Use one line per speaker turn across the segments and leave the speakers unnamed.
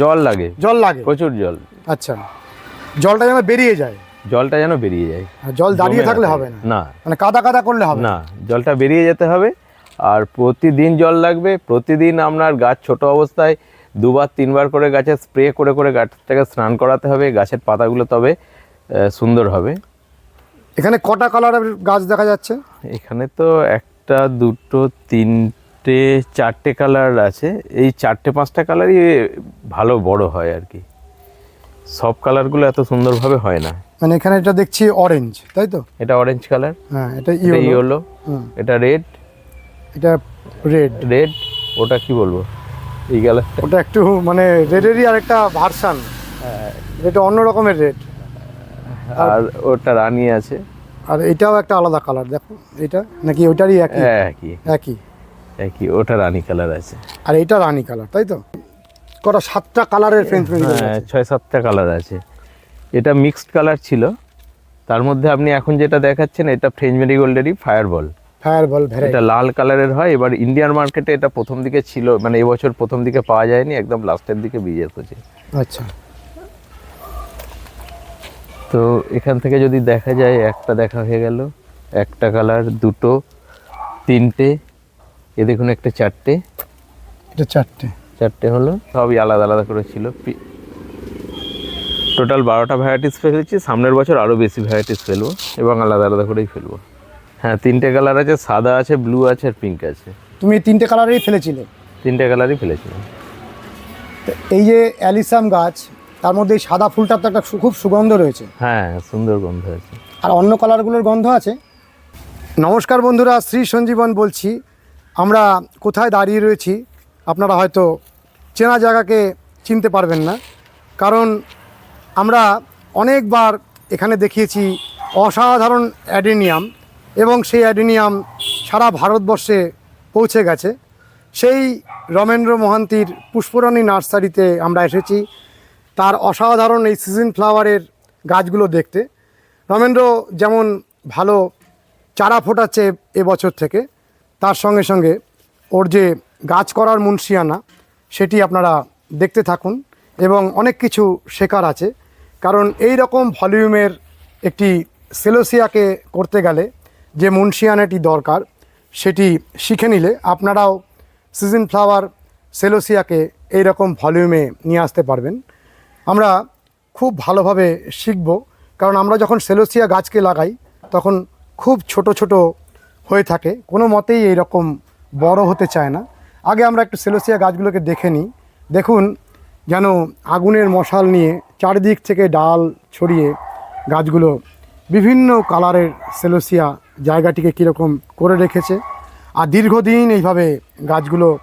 জল লাগে।
জল লাগে।
প্রচুর জল।
আচ্ছা। জলটা যেন বেরিয়ে যায়।
জলটা যেন বেরিয়ে যায়।
জল দাঁড়িয়ে থাকলে হবে না।
না।
মানে কাদা কাদা করলে হবে
না। জলটা বেরিয়ে যেতে হবে। আর প্রতিদিন জল লাগবে। প্রতিদিন আপনার গাছ ছোট অবস্থায় দুবার তিনবার করে গাছে স্প্রে করে করে গাছটাকে স্নান করাতে হবে। গাছের পাতাগুলো তবে সুন্দর হবে।
এখানে কটা কালারের গাছ দেখা যাচ্ছে?
এখানে তো একটা দুটো তিনটে চারটে চারটে কালার আছে। এই চারটে পাঁচটা কালারই ভালো বড় হয় আর কি। সব কালারগুলো এত সুন্দরভাবে হয় না।
মানে এখানে এটা দেখছি অরেঞ্জ তাই তো?
এটা অরেঞ্জ কালার
হ্যাঁ এটা
এটা
ইয়েলো
এটা রেড
এটা রেড
রেড ওটা কি বলব? এই কালারটা
ওটা একটু মানে রেডেরই আর একটা ভার্সান এটা অন্য রকমের রেড
আর ওটা রানী আছে।
আর এটাও একটা আলাদা কালার দেখো। এটা? নাকি ওটারই একই?
হ্যাঁ, একই।
একই।
একই ওটা রানী কালার আছে।
আর এটা রানী কালার তাই তো? কটা সাতটা কালারের ফ্রেঞ্চ
হ্যাঁ ছয় সাতটা কালার আছে। এটা মিক্সড কালার ছিল। তার মধ্যে আপনি এখন যেটা দেখাচ্ছেন এটা ফ্রেঞ্চ মেরিগোল্ডেরই ফায়ারবল
ফায়ার বল ভ্যারাইটি
এটা লাল কালারের হয়। এবার ইন্ডিয়ান মার্কেটে এটা প্রথম দিকে ছিল মানে এবছর প্রথম দিকে পাওয়া যায়নি একদম লাস্টের দিকে বিয়ে এসেছে
আচ্ছা।
তো এখান থেকে যদি দেখা যায় একটা দেখা হয়ে গেল। একটা কালার দুটো তিনটে এ দেখুন একটা চারটে।
এটা চারটে।
চারটে হলো সবই আলাদা আলাদা করে ছিল। টোটাল বারোটা ভ্যারাইটিস ফেলেছি সামনের বছর আরও বেশি ভ্যারাইটিস ফেলব এবং আলাদা আলাদা করেই ফেলব। হ্যাঁ তিনটে কালার আছে সাদা আছে ব্লু আছে আর পিঙ্ক আছে।
তুমি এই তিনটে কালারেই ফেলেছিলে?
তিনটে কালারই ফেলেছিলাম।
এই যে অ্যালিসাম গাছ তার মধ্যে এই সাদা ফুলটার তো একটা খুব সুগন্ধ রয়েছে।
হ্যাঁ সুন্দর গন্ধ আছে।
আর অন্য কালারগুলোর গন্ধ আছে? নমস্কার বন্ধুরা শ্রী সঞ্জীবন বলছি। আমরা কোথায় দাঁড়িয়ে রয়েছি, আপনারা হয়তো চেনা জায়গাকে চিনতে পারবেন না। কারণ আমরা অনেকবার এখানে দেখিয়েছি অসাধারণ অ্যাডেনিয়াম এবং সেই অ্যাডেনিয়াম সারা ভারতবর্ষে পৌঁছে গেছে। সেই রমেন্দ্র মহান্তির পুষ্পরানী নার্সারিতে আমরা এসেছি। তার অসাধারণ এই সিজন ফ্লাওয়ারের গাছগুলো দেখতে। রমেন্দ্র যেমন ভালো চারা ফোটাচ্ছে এবছর থেকে তার সঙ্গে সঙ্গে ওর যে গাছ করার মুন্সিয়ানা, সেটি আপনারা দেখতে থাকুন এবং অনেক কিছু শেখার আছে। কারণ এই রকম ভলিউমের একটি সেলোসিয়াকে করতে গেলে যে মুন্সিয়ানাটি দরকার, সেটি শিখে নিলে আপনারাও সিজন ফ্লাওয়ার সেলোসিয়াকে এই রকম ভলিউমে নিয়ে আসতে পারবেন। আমরা খুব ভালোভাবে শিখব, কারণ আমরা যখন সেলোসিয়া গাছকে লাগাই, তখন খুব ছোট ছোট হয়ে থাকে। কোনো মতেই এই রকম বড় হতে চায় না। আগে আমরা একটু সেলোসিয়া গাছগুলোকে দেখে নিই। দেখুন, যেন আগুনের মশাল নিয়ে চারিদিক থেকে ডাল ছড়িয়ে গাছগুলো বিভিন্ন কালারের সেলোসিয়া জায়গাটিকে কীরকম করে রেখেছে। আর দীর্ঘদিন এইভাবে গাছগুলো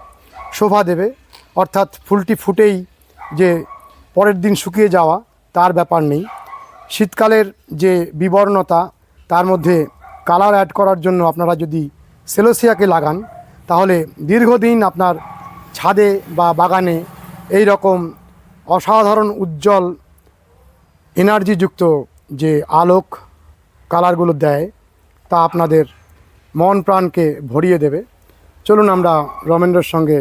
শোভা দেবে। অর্থাৎ ফুলটি ফুটেই যে পরের দিন শুকিয়ে যাওয়া, তার ব্যাপার নেই। শীতকালের যে বিবর্ণতা, তার মধ্যে কালার অ্যাড করার জন্য আপনারা যদি সেলোসিয়াকে লাগান, তাহলে দীর্ঘদিন আপনার ছাদে বা বাগানে এই রকম অসাধারণ উজ্জ্বল এনার্জিযুক্ত যে আলোক কালারগুলো দেয়, তা আপনাদের মন প্রাণকে ভরিয়ে দেবে। চলুন আমরা রমেন্দ্রর সঙ্গে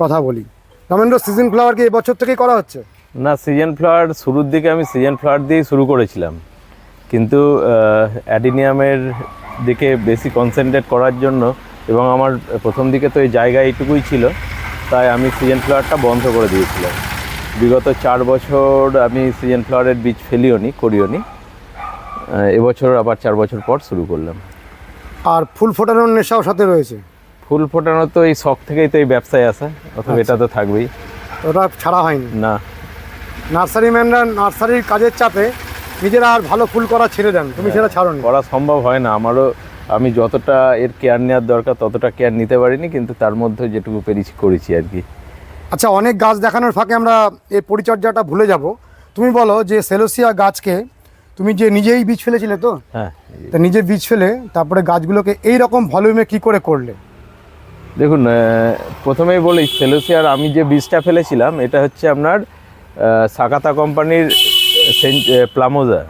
কথা বলি। রমেন্দ্র সিজন ফ্লাওয়ার কি এবছর থেকেই করা হচ্ছে?
না সিজন ফ্লাওয়ার শুরুর দিকে আমি সিজন ফ্লাওয়ার দিয়েই শুরু করেছিলাম। কিন্তু অ্যাডিনিয়ামের দিকে বেশি কনসেন্ট্রেট করার জন্য এবং আমার প্রথম দিকে তো এই জায়গা এইটুকুই ছিল তাই আমি সিজন ফ্লাওয়ারটা বন্ধ করে দিয়েছিলাম। বিগত চার বছর আমি সিজন ফ্লাওয়ারের বীজ ফেলিও নি করিও নি এবছর আবার চার বছর পর শুরু করলাম।
আর ফুল ফোটানোর নেশাও সাথে রয়েছে?
ফুল ফোটানো তো এই শখ থেকেই তো এই ব্যবসায় আসা অথবা এটা তো থাকবেই।
ওটা ছাড়া হয়নি?
না।
নার্সারি ম্যানরা নার্সারির কাজের চাপে নিজেরা আর ভালো ফুল করা ছেড়ে দেন তুমি সেটা ছাড়োনি।
করা সম্ভব হয় না আমারও আমি যতটা এর কেয়ার নেওয়ার দরকার ততটা কেয়ার নিতে পারিনি কিন্তু তার মধ্যে যেটুকু পেরেছি করেছি আর কি।
আচ্ছা অনেক গাছ দেখানোর ফাঁকে আমরা এই পরিচর্যাটা ভুলে যাব। তুমি বলো যে সেলোসিয়া গাছকে তুমি যে নিজেই বীজ ফেলেছিলে তো?
হ্যাঁ
তা নিজে বীজ ফেলে তারপরে গাছগুলোকে এই রকম ভলিউমে কি করে করলে?
দেখুন প্রথমেই বলি সেলোসিয়ার আমি যে বীজটা ফেলেছিলাম এটা হচ্ছে আপনার সাকাতা কোম্পানির সেন্ট প্লামোজা।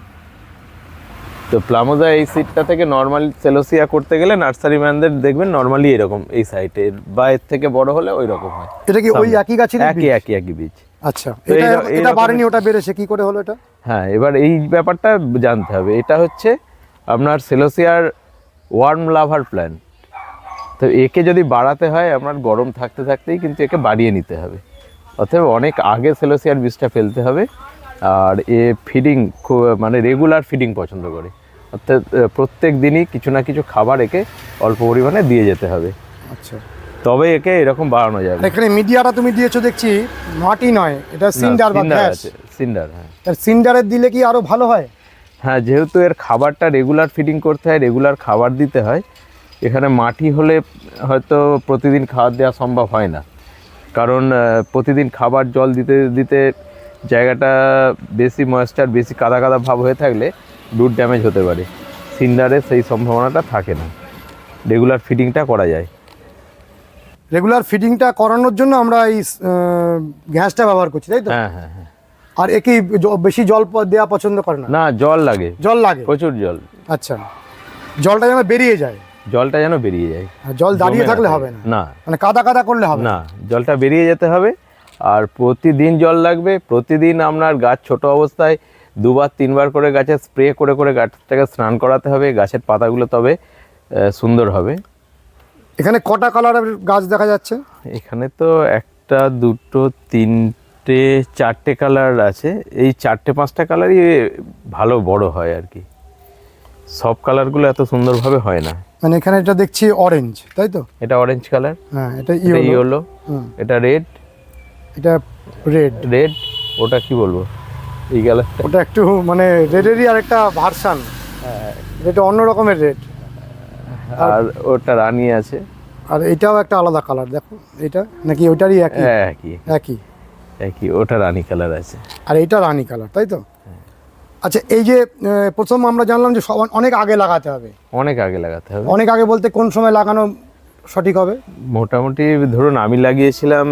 তো প্লামোজা এই সিটটা থেকে নর্মাল সেলোসিয়া করতে গেলে নার্সারি ম্যানদের দেখবেন নর্মালি এরকম এই সাইটের বা এর থেকে বড় হলে ওই রকম হয়।
এটা কি ওই একই গাছের
একই একই একই বীজ।
আচ্ছা। এটা এটা বাড়েনি ওটা বেড়েছে কি করে হলো এটা?
হ্যাঁ এবার এই ব্যাপারটা জানতে হবে। এটা হচ্ছে আপনার সেলোসিয়ার ওয়ার্ম লাভার প্ল্যান্ট। তো একে যদি বাড়াতে হয় আপনার গরম থাকতে থাকতেই কিন্তু একে বাড়িয়ে নিতে হবে। অতএব অনেক আগে সেলোসিয়ার বীজটা ফেলতে হবে। আর এ ফিডিং খুব মানে রেগুলার ফিডিং পছন্দ করে। অর্থাৎ প্রত্যেক দিনই কিছু না কিছু খাবার একে অল্প পরিমাণে দিয়ে যেতে হবে।
আচ্ছা।
তবে একে এরকম বাড়ানো যাবে।
এখানে মিডিয়াটা তুমি দিয়েছ দেখছি মাটি নয় এটা সিন্ডার বা গ্যাস।
সিন্ডার হ্যাঁ।
সিন্ডারের দিলে কি আরও ভালো হয়?
হ্যাঁ যেহেতু এর খাবারটা রেগুলার ফিডিং করতে হয় রেগুলার খাবার দিতে হয় এখানে মাটি হলে হয়তো প্রতিদিন খাবার দেওয়া সম্ভব হয় না। কারণ প্রতিদিন খাবার জল দিতে দিতে জায়গাটা বেশি ময়েশ্চার বেশি কাদা কাদা ভাব হয়ে থাকলে রুট ড্যামেজ হতে পারে। সিন্ডারে সেই সম্ভাবনাটা থাকে না। রেগুলার ফিটিংটা করা যায়।
রেগুলার ফিটিংটা করানোর জন্য আমরা এই গ্যাসটা ব্যবহার করছি তাই তো?
হ্যাঁ হ্যাঁ হ্যাঁ।
আর একে বেশি জল দেওয়া পছন্দ করে না?
না জল লাগে।
জল লাগে?
প্রচুর জল।
আচ্ছা। জলটা যেন বেরিয়ে যায়?
জলটা যেন বেরিয়ে যায়।
আর জল দাঁড়িয়ে থাকলে হবে না?
না।
মানে কাদা কাদা করলে হবে? না
জলটা বেরিয়ে যেতে হবে। আর প্রতিদিন জল লাগবে প্রতিদিন আপনার গাছ ছোট অবস্থায় দুবার তিনবার করে গাছে স্প্রে করে করে গাছটাকে স্নান করাতে হবে গাছের পাতাগুলো তবে সুন্দর হবে।
এখানে কটা কালারের গাছ দেখা যাচ্ছে?
এখানে তো একটা দুটো তিনটে চারটে কালার আছে। এই চারটে পাঁচটা কালারই ভালো বড় হয় আর কি। সব কালারগুলো এত সুন্দরভাবে হয় না।
মানে এখানে এটা দেখছি অরেঞ্জ তাই তো?
এটা অরেঞ্জ কালার
হ্যাঁ এটা ইয়েলো
এটা রেড
এটা রেড
রেড ওটা কি বলব? এই কালারটা।
ওটা একটু মানে রেডেরই আর একটা ভার্সান এটা অন্য রকমের রেড
আর ওটা রানি আছে।
আর এটাও একটা আলাদা কালার দেখো। এটা? নাকি ওইটারই একই?
হ্যাঁ একই।
একই।
একই ওটা রানি কালার আছে।
আর এটা রানি কালার তাই তো? আচ্ছা এই যে প্রথম আমরা জানলাম যে সব- অনেক আগে লাগাতে হবে।
অনেক আগে লাগাতে হবে।
অনেক আগে বলতে কোন সময় লাগানো সঠিক হবে?
মোটামুটি ধরুন আমি লাগিয়েছিলাম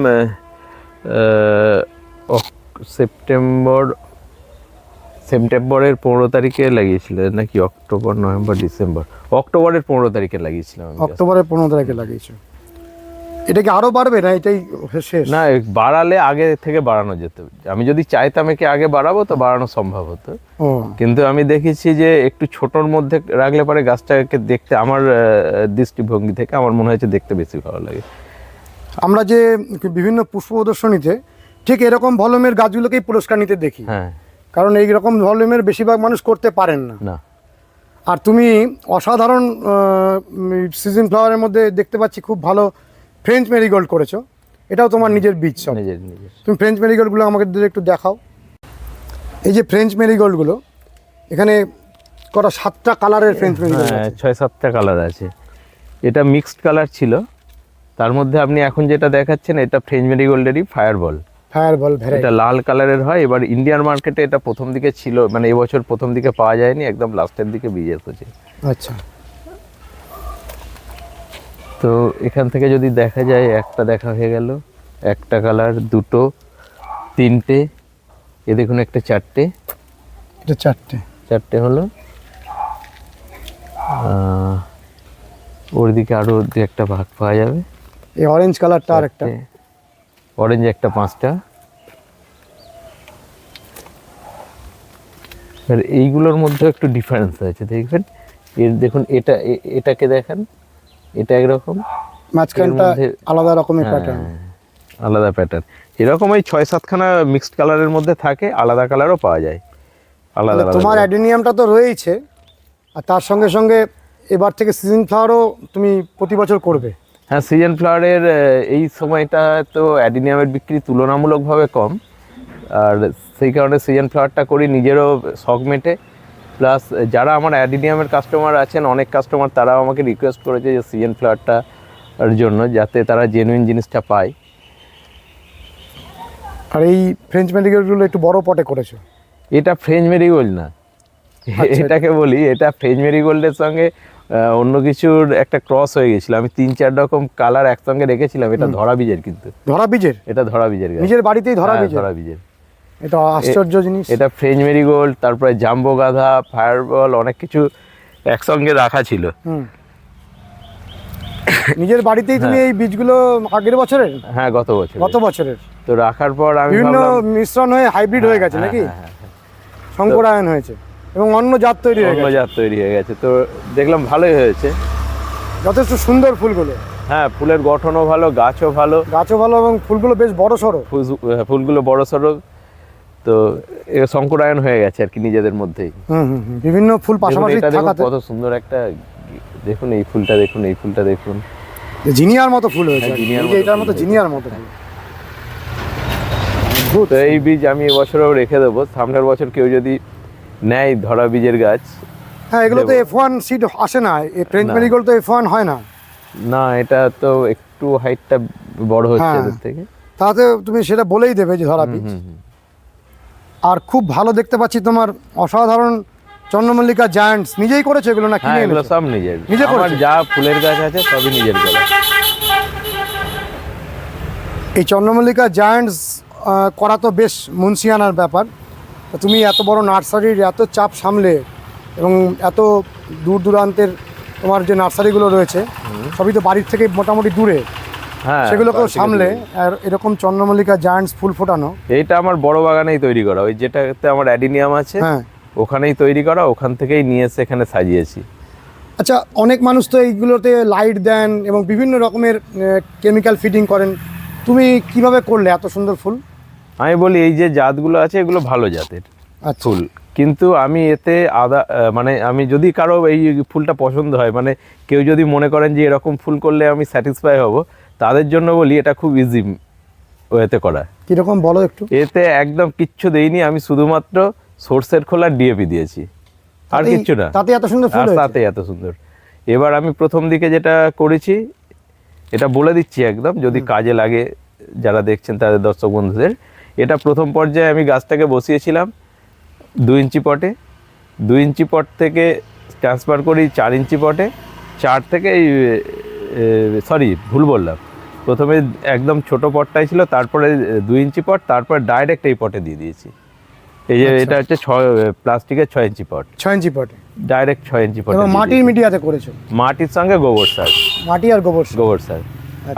সেপ্টেম্বর সেপ্টেম্বরের পনেরো তারিখে লাগিয়েছিলেন নাকি অক্টোবর নভেম্বর ডিসেম্বর? অক্টোবরের পনেরো তারিখে লাগিয়েছিলাম
অক্টোবরের পনেরো তারিখে লাগিয়েছো। এটা কি আরও বাড়বে না এটাই শেষ?
না বাড়ালে আগে থেকে বাড়ানো যেত। আমি যদি চাইতাম একে আগে বাড়াবো তো বাড়ানো সম্ভব হতো। কিন্তু আমি দেখেছি যে একটু ছোটোর মধ্যে রাখলে পরে গাছটাকে দেখতে আমার দৃষ্টিভঙ্গি থেকে আমার মনে হয়েছে দেখতে বেশি ভালো লাগে।
আমরা যে বিভিন্ন পুষ্প প্রদর্শনীতে ঠিক এরকম ভলিউমের গাছগুলোকেই পুরস্কার নিতে দেখি।
হ্যাঁ।
কারণ এই রকম ভলিউমের বেশিরভাগ মানুষ করতে পারেন না।
না।
আর তুমি অসাধারণ সিজন ফ্লাওয়ারের মধ্যে দেখতে পাচ্ছি খুব ভালো ফ্রেঞ্চ মেরিগোল্ড করেছ। এটাও তোমার নিজের বীজ সব। তুমি ফ্রেঞ্চ মেরিগোল্ডগুলো আমাকে একটু দেখাও। এই যে ফ্রেঞ্চ মেরিগোল্ডগুলো এখানে কটা সাতটা কালারের ফ্রেঞ্চ মেরিগোল্ড
হ্যাঁ ছয় সাতটা কালার আছে। এটা মিক্সড কালার ছিল। তার মধ্যে আপনি এখন যেটা দেখাচ্ছেন এটা ফ্রেঞ্চ মেরিগোল্ডেরই ফায়ারবল
ফায়ার বল ভ্যারাইটি
এটা লাল কালারের হয় এবার ইন্ডিয়ান মার্কেটে এটা প্রথম দিকে ছিল মানে এবছর প্রথম দিকে পাওয়া যায়নি একদম লাস্টের দিকে বীজ এসেছে
আচ্ছা।
তো এখান থেকে যদি দেখা যায় একটা দেখা হয়ে গেল একটা কালার দুটো তিনটে এ দেখুন একটা চারটে।
এটা চারটে।
চারটে হলো। ওর দিকে আরও দু একটা ভাগ পাওয়া যাবে।
এই অরেঞ্জ কালারটা আর একটা।
অরেঞ্জ একটা পাঁচটা। আর এইগুলোর মধ্যে একটু ডিফারেন্স আছে দেখবেন? এর দেখুন এটা এটাকে দেখেন এটা একরকম।
মাঝখানটা আলাদা রকমের প্যাটার্ন
আলাদা প্যাটার্ন এরকম ওই ছয় সাতখানা মিক্সড কালারের মধ্যে থাকে আলাদা কালারও পাওয়া যায়। আলাদা আলাদা
তোমার অ্যাডেনিয়ামটা তো রয়েইছে আর তার সঙ্গে সঙ্গে এবার থেকে সিজন ফ্লাওয়ারও তুমি প্রতি বছর করবে।
হ্যাঁ সিজন ফ্লাওয়ারের এই সময়টা তো অ্যাডিনিয়ামের বিক্রি তুলনামূলকভাবে কম। আর সেই কারণে সিজন ফ্লাওয়ারটা করি নিজেরও শখ মেটে। প্লাস যারা আমার অ্যাডিনিয়ামের কাস্টমার আছেন অনেক কাস্টমার তারাও আমাকে রিকোয়েস্ট করেছে যে সিজন ফ্লাওয়ারটা এর জন্য যাতে তারা জেনুইন জিনিসটা পায়।
আর এই ফ্রেঞ্চ মেডিকেলগুলো একটু বড় পটে করেছ?
এটা ফ্রেঞ্চ মেরিগোল্ড না।
আচ্ছা।
এটাকে বলি এটা ফ্রেঞ্চ মেরিগোল্ডের সঙ্গে অন্য কিছুর একটা ক্রস হয়ে গেছিল। আমি তিন চার রকম কালার একসঙ্গে রেখেছিলাম এটা ধরা বীজের কিন্তু।
ধরা বীজের?
এটা ধরা বীজের গাছ।
নিজের বাড়িতেই ধরা
হ্যাঁ,
বীজের?
ধরা বীজের।
এটা আশ্চর্য জিনিস।
এটা ফ্রেঞ্চ মেরিগোল্ড তারপরে জাম্বো গাধা ফায়ারবল অনেক কিছু একসঙ্গে রাখা ছিল।
নিজের বাড়িতেই তুমি এই বীজগুলো আগের বছরের?
হ্যাঁ গত বছর
গত বছরের।
তো রাখার পর আমি
বিভিন্ন মিশ্রণ হয়ে হাইব্রিড হয়ে গেছে
হ্যাঁ,
নাকি?
হ্যাঁ, হ্যাঁ, হ্যাঁ।
সংকরায়ন হয়েছে। এবং অন্য জাত তৈরি হয়ে
অন্য
গেছে।
জাত তৈরি হয়ে গেছে। তো দেখলাম ভালোই হয়েছে।
যথেষ্ট সুন্দর ফুলগুলো।
হ্যাঁ ফুলের গঠনও ভালো গাছও ভালো।
গাছও ভালো এবং ফুলগুলো বেশ বড় সড়ো।
ফুলগুলো বড় সড়ো। তো এ সংকরায়ন হয়ে গেছে আর কি নিজেদের মধ্যেই।
হুম হুম হুম। বিভিন্ন ফুল পাশাপাশি থাকাতে
কত সুন্দর একটা দেখুন এই ফুলটা দেখুন এই ফুলটা দেখুন।
জিনিয়ার মতো ফুল হয়েছে
হ্যাঁ,
আর
জিনিয়ার মতো
এটার মতো। জিনিয়ার মতো ফুল।
এই বীজ আমি এবছরও রেখে দেবো। সামনের বছর কেউ যদি নেয় ধরা বীজের গাছ।
হ্যাঁ এগুলো তো এফ ওয়ান সিড আসে না। ফ্রেঞ্চ। মেরিগোল্ড তো এফ ওয়ান হয় না।
না এটা তো একটু হাইটটা বড় হচ্ছে
হ্যাঁ।
এদের থেকে।
তাতে তুমি সেটা বলেই দেবে যে ধরা বীজ। আর খুব ভালো দেখতে পাচ্ছি তোমার অসাধারণ চন্দ্রমল্লিকা জায়ান্টস নিজেই করেছে এগুলো না
হ্যাঁ
কিনে
এগুলো সব নিজের।
নিজে করেছ?
যা ফুলের গাছ আছে সবই নিজের করা।
এই চন্দ্রমল্লিকা জায়ান্টস করা তো বেশ মুন্সিয়ানার ব্যাপার। তুমি এত বড় নার্সারির এত চাপ সামলে এবং এত দূর দূরান্তের তোমার যে নার্সারিগুলো রয়েছে সবই তো বাড়ির থেকে মোটামুটি দূরে।
হ্যাঁ
সেগুলোকেও সামলে আর এরকম চন্দ্রমল্লিকা জায়ান্টস ফুল ফোটানো।
এইটা আমার বড় বাগানেই তৈরি করা। ওই যেটাতে আমার অ্যাডিনিয়াম আছে
হ্যাঁ।
ওখানেই তৈরি করা ওখান থেকেই নিয়ে এসে এখানে সাজিয়েছি।
আচ্ছা অনেক মানুষ তো এইগুলোতে লাইট দেন এবং বিভিন্ন রকমের কেমিক্যাল ফিটিং করেন। তুমি কীভাবে করলে এত সুন্দর ফুল?
আমি বলি এই যে জাতগুলো আছে এগুলো ভালো জাতের
আচ্ছা।
ফুল। কিন্তু আমি এতে আদা মানে আমি যদি কারও এই ফুলটা পছন্দ হয় মানে কেউ যদি মনে করেন যে এরকম ফুল করলে আমি স্যাটিসফাই হব তাদের জন্য বলি এটা খুব ইজি ওয়েতে করা।
কীরকম বলো একটু?
এতে একদম কিচ্ছু দেইনি আমি শুধুমাত্র সর্ষের খোলা ডিএপি দিয়েছি। আর কিচ্ছু না।
তাতে এত সুন্দর ফুল
তাতে এত সুন্দর। এবার আমি প্রথম দিকে যেটা করেছি এটা বলে দিচ্ছি একদম যদি কাজে লাগে যারা দেখছেন তাদের দর্শক বন্ধুদের এটা প্রথম পর্যায়ে আমি গাছটাকে বসিয়েছিলাম দু ইঞ্চি পটে। দু ইঞ্চি পট থেকে ট্রান্সফার করি চার ইঞ্চি পটে। চার থেকে এই সরি ভুল বললাম। প্রথমে একদম ছোট পটটাই ছিল তারপরে দু ইঞ্চি পট তারপরে ডাইরেক্ট এই পটে দিয়ে দিয়েছি। এই যে
আচ্ছা।
এটা হচ্ছে ছয় প্লাস্টিকের ছয় ইঞ্চি পট।
ছয় ইঞ্চি পটে।
ডাইরেক্ট ছয় ইঞ্চি পট
মাটির। মিডিয়াতে করেছ?
মাটির সঙ্গে গোবর সার।
মাটি আর গোবর
গোবর সার।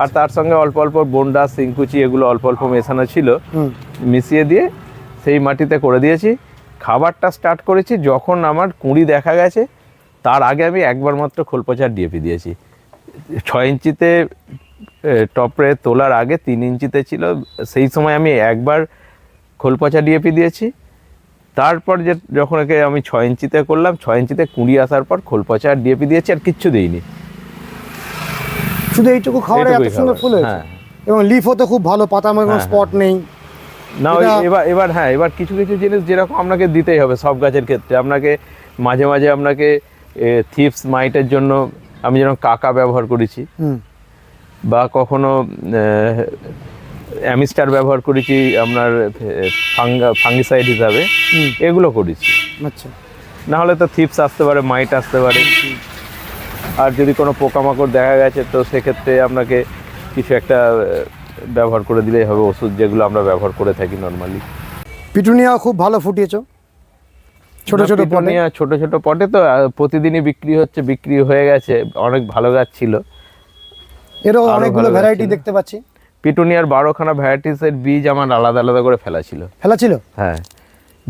আর তার সঙ্গে অল্প অল্প বন্ডা সিংকুচি এগুলো অল্প অল্প মেশানো ছিল। মিশিয়ে দিয়ে সেই মাটিতে করে দিয়েছি। খাবারটা স্টার্ট করেছি যখন আমার কুঁড়ি দেখা গেছে তার আগে আমি একবার মাত্র খোলপচার ডিএপি দিয়েছি। ছয় ইঞ্চিতে টপরে তোলার আগে তিন ইঞ্চিতে ছিল। সেই সময় আমি একবার খোলপচা ডিএপি দিয়েছি। তারপর যে যখন একে আমি ছয় ইঞ্চিতে করলাম ছয় ইঞ্চিতে কুঁড়ি আসার পর খোলপচা আর ডিএপি দিয়েছি আর কিচ্ছু দিইনি।
শুধু এইটুকু খাবারে এত সুন্দর ফুল হয়েছে।
হ্যাঁ।
এবং লিফও তো খুব ভালো পাতা আমার কোনো
হ্যাঁ,
স্পট নেই।
না এবার এবার হ্যাঁ এবার কিছু কিছু জিনিস যেরকম আপনাকে দিতেই হবে সব গাছের ক্ষেত্রে। আপনাকে মাঝে মাঝে আপনাকে থিপস মাইটের জন্য আমি যেরকম কাকা ব্যবহার করেছি
হুম।
বা কখনো অ্যামিস্টার ব্যবহার করেছি আপনার ফাঙ্গা ফাঙ্গিসাইড হিসাবে এগুলো করেছি।
আচ্ছা।
না হলে তো থিপস আসতে পারে মাইট আসতে পারে। আর যদি কোনো পোকামাকড় দেখা গেছে তো সেক্ষেত্রে আপনাকে কিছু একটা ব্যবহার করে দিলেই হবে। ওষুধ যেগুলো আমরা ব্যবহার করে থাকি নর্মালি
পিটুনিয়া খুব ভালো ফুটিয়েছো। ছোট ছোট পটে।
পিটুনিয়া ছোট ছোট পটে তো প্রতিদিনই বিক্রি হচ্ছে বিক্রি হয়ে গেছে। অনেক ভালো গাছ ছিল।
এরও অনেকগুলো ভ্যারাইটি দেখতে পাচ্ছি।
পিটুনিয়ার বারোখানা ভ্যারাইটিসের বীজ আমার আলাদা আলাদা করে ফেলা ছিল।
ফেলা ছিল?
হ্যাঁ।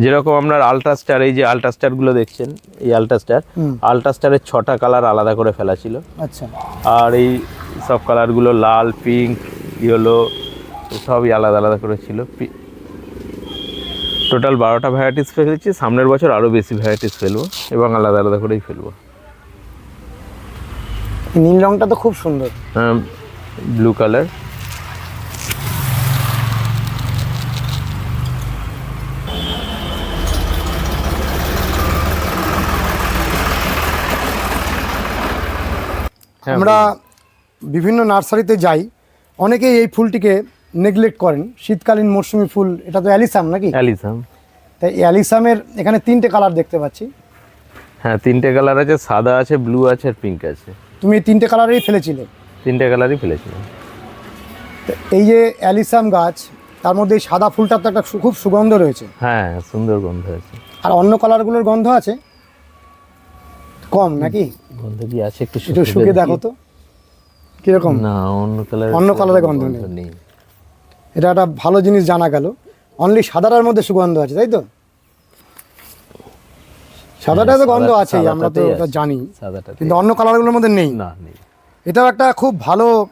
যেরকম আপনার আলট্রাস্টার এই যে আলট্রাস্টারগুলো দেখছেন এই আলট্রাস্টার। আলট্রাস্টারের ছটা কালার আলাদা করে ফেলা ছিল।
আচ্ছা।
আর এই সব কালারগুলো লাল পিঙ্ক ইয়েলো সবই আলাদা আলাদা করে ছিল। টোটাল বারোটা ভ্যারাইটিস ফেলেছি সামনের বছর আরও বেশি ভ্যারাইটিস ফেলব এবং আলাদা আলাদা করেই ফেলব।
নীল রংটা তো খুব সুন্দর।
হ্যাঁ ব্লু কালার
আমরা বিভিন্ন নার্সারিতে যাই অনেকেই এই ফুলটিকে নেগলেক্ট করেন। শীতকালীন মরশুমি ফুল এটা তো অ্যালিসাম নাকি?
অ্যালিসাম।
তাই অ্যালিসামের এখানে তিনটে কালার দেখতে পাচ্ছি।
হ্যাঁ তিনটে কালার আছে সাদা আছে ব্লু আছে আর পিঙ্ক আছে।
তুমি এই তিনটে কালারেই ফেলেছিলে।
তিনটে কালারই ফেলেছিলাম।
এই যে অ্যালিসাম গাছ তার মধ্যে এই সাদা ফুলটার তো একটা খুব সুগন্ধ রয়েছে।
হ্যাঁ সুন্দর গন্ধ আছে।
আর অন্য কালারগুলোর গন্ধ আছে? কম নাকি?
গন্ধ কি আছে একটু
একটু শুকে দেখো। তো। কীরকম?
না অন্য কালার
অন্য colour গন্ধ নেই। এটা একটা ভালো জিনিস জানা গেল। অনলি সাদাটার মধ্যে সুগন্ধ আছে তাই তো? সাদাটা তো গন্ধ
সাদা-
আছেই আমরা তো ওটা জানি।
সাদাটা
কিন্তু অন্য কালারগুলোর মধ্যে নেই।
না নেই।
এটাও একটা খুব ভালো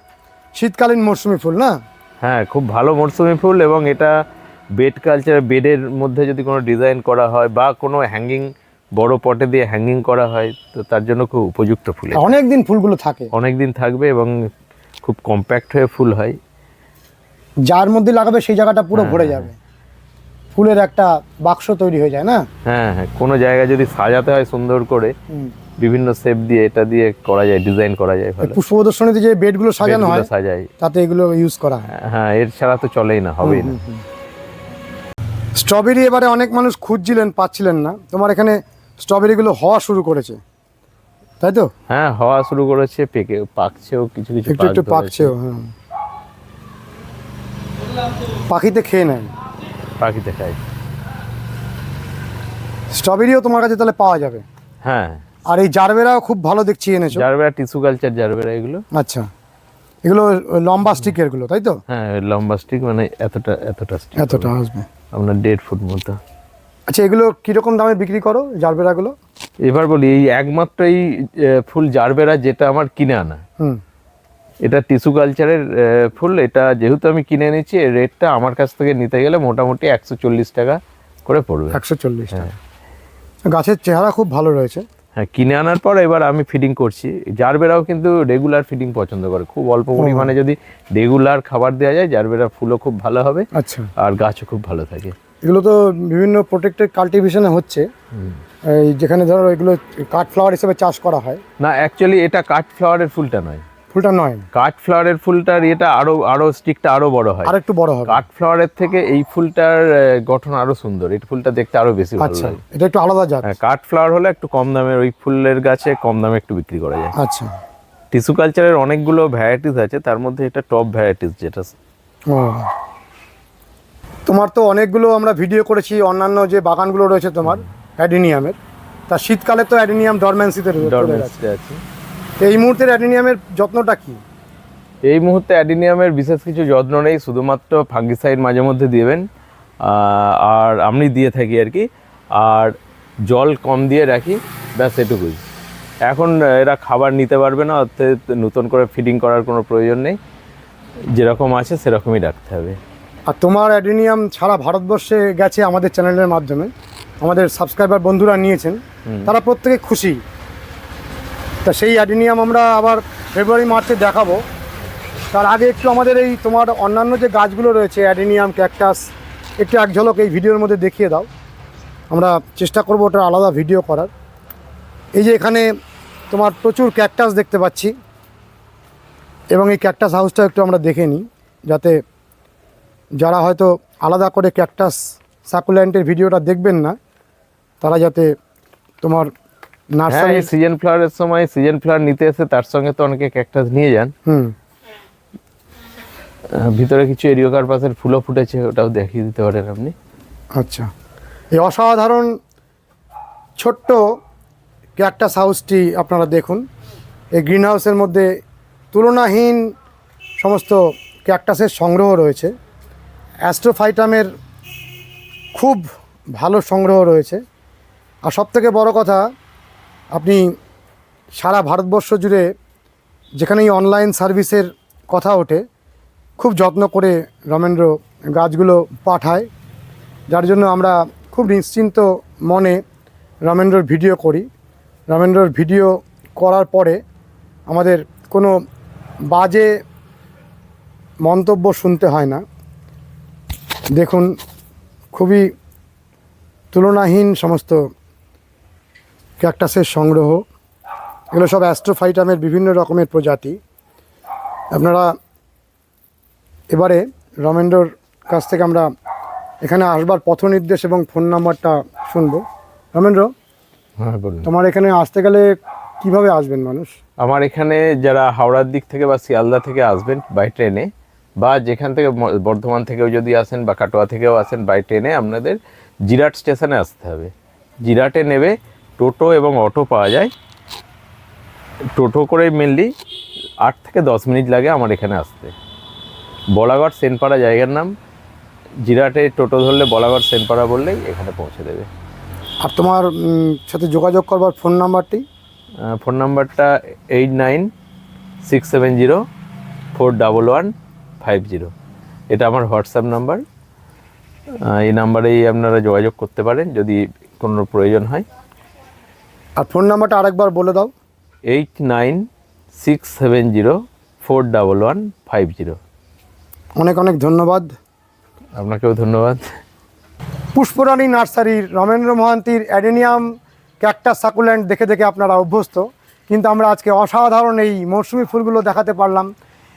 শীতকালীন মরশুমি ফুল না?
হ্যাঁ খুব ভালো মরসুমি ফুল এবং এটা বেড কালচার বেডের মধ্যে যদি কোনো ডিজাইন করা হয় বা কোনো হ্যাঙ্গিং বড় পটে দিয়ে হ্যাঙ্গিং করা হয় তো তার জন্য খুব উপযুক্ত ফুল।
অনেক দিন ফুলগুলো থাকে।
অনেক দিন থাকবে এবং খুব কম্প্যাক্ট হয়ে ফুল হয়।
যার মধ্যে লাগাবে সেই জায়গাটা পুরো ভরে যাবে। ফুলের একটা বাক্স তৈরি হয়ে যায় না?
হ্যাঁ হ্যাঁ। কোনো জায়গায় যদি সাজাতে হয় সুন্দর করে বিভিন্ন শেপ দিয়ে এটা দিয়ে করা যায় ডিজাইন করা যায় ভালো।
পুষ্প প্রদর্শনীতে যে বেডগুলো সাজানো হয়
সাজাই।
তাতে এগুলো ইউজ করা হয়।
হ্যাঁ এর ছাড়া তো চলেই না হবেই না।
স্ট্রবেরি এবারে অনেক মানুষ খুঁজছিলেন পাচ্ছিলেন না। তোমার এখানে স্ট্রবেরিগুলো হওয়া শুরু করেছে। তাই তো?
হ্যাঁ হওয়া শুরু করেছে পেকে পাকছেও কিছু কিছু
একটু একটু
পাক
পাকছেও হ্যাঁ। পাখিতে খেয়ে নেয়।
পাখিতে খাই
স্ট্রবেরিও তোমার কাছে তাহলে পাওয়া যাবে।
হ্যাঁ।
আর এই জারবেরাও খুব ভালো দেখছি এনেছো।
জারবেরা টিস্যু কালচার জারবেরা এগুলো।
আচ্ছা। এগুলো লম্বা স্টিকেরগুলো তাই তো?
হ্যাঁ লম্বা স্টিক মানে এতটা এতটা স্টিক।
এতটা আসবে।
আপনার দেড় ফুট মতো।
আচ্ছা এগুলো কীরকম দামে বিক্রি করো জারবেরাগুলো?
এবার বলি এই একমাত্র এই ফুল জারবেরা যেটা আমার কিনে আনা।
হুম।
এটা টিস্যু কালচারের ফুল। এটা যেহেতু আমি কিনে এনেছি এর রেটটা আমার কাছ থেকে নিতে গেলে মোটামুটি একশো চল্লিশ টাকা করে পড়বে।
একশো চল্লিশ টাকা। গাছের চেহারা খুব ভালো রয়েছে।
হ্যাঁ কিনে আনার পর এবার আমি ফিডিং করছি। জারবেরাও কিন্তু রেগুলার ফিডিং পছন্দ করে। খুব অল্প পরিমাণে যদি রেগুলার খাবার দেওয়া যায় জারবেরা ফুলও খুব ভালো হবে।
আচ্ছা।
আর গাছও খুব ভালো থাকে।
এগুলো তো বিভিন্ন প্রোটেক্টেড কাল্টিভেশনে হচ্ছে। এই যেখানে ধরো এগুলো কাঠ ফ্লাওয়ার হিসেবে চাষ করা হয়।
না অ্যাকচুয়ালি এটা কাঠ ফ্লাওয়ারের ফুলটা নয়।
ফুলটা নয়।
কাঠ ফ্লাওয়ারের ফুলটার এটা আরও আরও স্টিকটা আরও বড় হয়।
আর একটু বড় হবে।
কাঠ ফ্লাওয়ারের থেকে এই ফুলটার গঠন আরও সুন্দর। এই ফুলটা দেখতে আরও বেশি ভালো
আচ্ছা
লাগে।
এটা একটু আলাদা জাত।
হ্যাঁ কাঠ ফ্লাওয়ার হলে একটু কম দামের ওই ফুলের গাছে কম দামে একটু বিক্রি করা যায়।
আচ্ছা।
টিস্যু কালচারের অনেকগুলো ভ্যারাইটিস আছে তার মধ্যে এটা টপ ভ্যারাইটিস যেটা
তোমার তো অনেকগুলো আমরা ভিডিও করেছি অন্যান্য যে বাগানগুলো রয়েছে তোমার অ্যাডিনিয়ামের। তা শীতকালে তো অ্যাডিনিয়াম ডরম্যান্সিতে তো এই মুহূর্তের অ্যাডিনিয়ামের যত্নটা কি?
এই মুহূর্তে অ্যাডিনিয়ামের বিশেষ কিছু যত্ন নেই শুধুমাত্র ফাঙ্গিসাইড মাঝে মধ্যে দিবেন আর আমি দিয়ে থাকি আর কি আর জল কম দিয়ে রাখি ব্যাস এটুকুই। এখন এরা খাবার নিতে পারবে না অর্থাৎ নতুন করে ফিডিং করার কোনো প্রয়োজন নেই। যেরকম আছে সেরকমই রাখতে হবে।
আর তোমার অ্যাডিনিয়াম সারা ভারতবর্ষে গেছে আমাদের চ্যানেলের মাধ্যমে। আমাদের সাবস্ক্রাইবার বন্ধুরা নিয়েছেন। তারা প্রত্যেকে খুশি। তা সেই অ্যাডিনিয়াম আমরা আবার ফেব্রুয়ারি মার্চে দেখাবো। তার আগে একটু আমাদের এই তোমার অন্যান্য যে গাছগুলো রয়েছে অ্যাডিনিয়াম ক্যাকটাস একটু এক ঝলক এই ভিডিওর মধ্যে দেখিয়ে দাও। আমরা চেষ্টা করব ওটার আলাদা ভিডিও করার। এই যে এখানে তোমার প্রচুর ক্যাকটাস দেখতে পাচ্ছি। এবং এই ক্যাকটাস হাউসটা একটু আমরা দেখে নিই যাতে যারা হয়তো আলাদা করে ক্যাকটাস সাকুল্যান্টের ভিডিওটা দেখবেন না তারা যাতে তোমার নার্সারি
সিজন ফ্লাওয়ারের সময় সিজন ফ্লাওয়ার নিতে এসে তার সঙ্গে তো অনেকে ক্যাকটাস নিয়ে যান।
হুম।
ভিতরে কিছু এরিও কার্পাসের ফুলও ফুটেছে ওটাও দেখিয়ে দিতে পারেন আপনি।
আচ্ছা। এই অসাধারণ ছোট্ট ক্যাকটাস হাউসটি আপনারা দেখুন। এই গ্রিন হাউসের মধ্যে তুলনাহীন সমস্ত ক্যাকটাসের সংগ্রহ রয়েছে। অ্যাস্ট্রোফাইটামের খুব ভালো সংগ্রহ রয়েছে। আর সবথেকে বড় কথা, আপনি সারা ভারতবর্ষ জুড়ে যেখানেই অনলাইন সার্ভিসের কথা ওঠে, খুব যত্ন করে রমেন্দ্র গাছগুলো পাঠায়। যার জন্য আমরা খুব নিশ্চিন্ত মনে রমেন্দ্রর ভিডিও করি। রমেন্দ্রর ভিডিও করার পরে আমাদের কোনো বাজে মন্তব্য শুনতে হয় না। দেখুন খুবই তুলনাহীন সমস্ত ক্যাকটাসের সংগ্রহ। এগুলো সব অ্যাস্ট্রোফাইটামের বিভিন্ন রকমের প্রজাতি। আপনারা এবারে রমেন্দ্রর কাছ থেকে আমরা এখানে আসবার পথ নির্দেশ এবং ফোন নাম্বারটা শুনব। রমেন্দ্র
হ্যাঁ বলুন।
তোমার এখানে আসতে গেলে কীভাবে আসবেন মানুষ?
আমার এখানে যারা হাওড়ার দিক থেকে বা শিয়ালদা থেকে আসবেন বাই ট্রেনে বা যেখান থেকে বর্ধমান থেকেও যদি আসেন বা কাটোয়া থেকেও আসেন বাই ট্রেনে আপনাদের জিরাট স্টেশনে আসতে হবে। জিরাটে নেবে টোটো এবং অটো পাওয়া যায়। টোটো করে মেনলি আট থেকে দশ মিনিট লাগে আমার এখানে আসতে। বলাগড় সেনপাড়া জায়গার নাম। জিরাটে টোটো ধরলে বলাগড় সেনপাড়া বললেই এখানে পৌঁছে দেবে।
আর তোমার সাথে যোগাযোগ করবার ফোন নাম্বারটি
ফোন নাম্বারটা eight nine six seven zero four double one five zero এটা আমার হোয়াটসঅ্যাপ নাম্বার। এই নাম্বারেই আপনারা যোগাযোগ করতে পারেন যদি কোনো প্রয়োজন হয়।
আর ফোন নাম্বারটা আরেকবার বলে দাও।
Eight nine six seven zero four double one five zero
অনেক অনেক ধন্যবাদ।
আপনাকেও ধন্যবাদ।
পুষ্পরানী নার্সারির রমেন্দ্র মহান্তির অ্যাডেনিয়াম ক্যাকটাস সাকুল্যান্ড দেখে দেখে আপনারা অভ্যস্ত। কিন্তু আমরা আজকে অসাধারণ এই মৌসুমি ফুলগুলো দেখাতে পারলাম।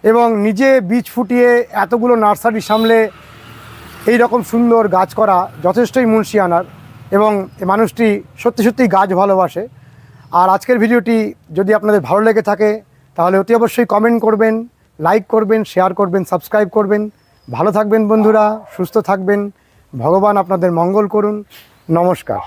এবং নিজে বীজ ফুটিয়ে এতগুলো নার্সারি সামলে এই রকম সুন্দর গাছ করা যথেষ্টই মুন্সিয়ানার এবং মানুষটি সত্যি সত্যি গাছ ভালোবাসে। আর আজকের ভিডিওটি যদি আপনাদের ভালো লেগে থাকে, তাহলে অতি অবশ্যই কমেন্ট করবেন লাইক করবেন শেয়ার করবেন সাবস্ক্রাইব করবেন। ভালো থাকবেন বন্ধুরা, সুস্থ থাকবেন। ভগবান আপনাদের মঙ্গল করুন। নমস্কার।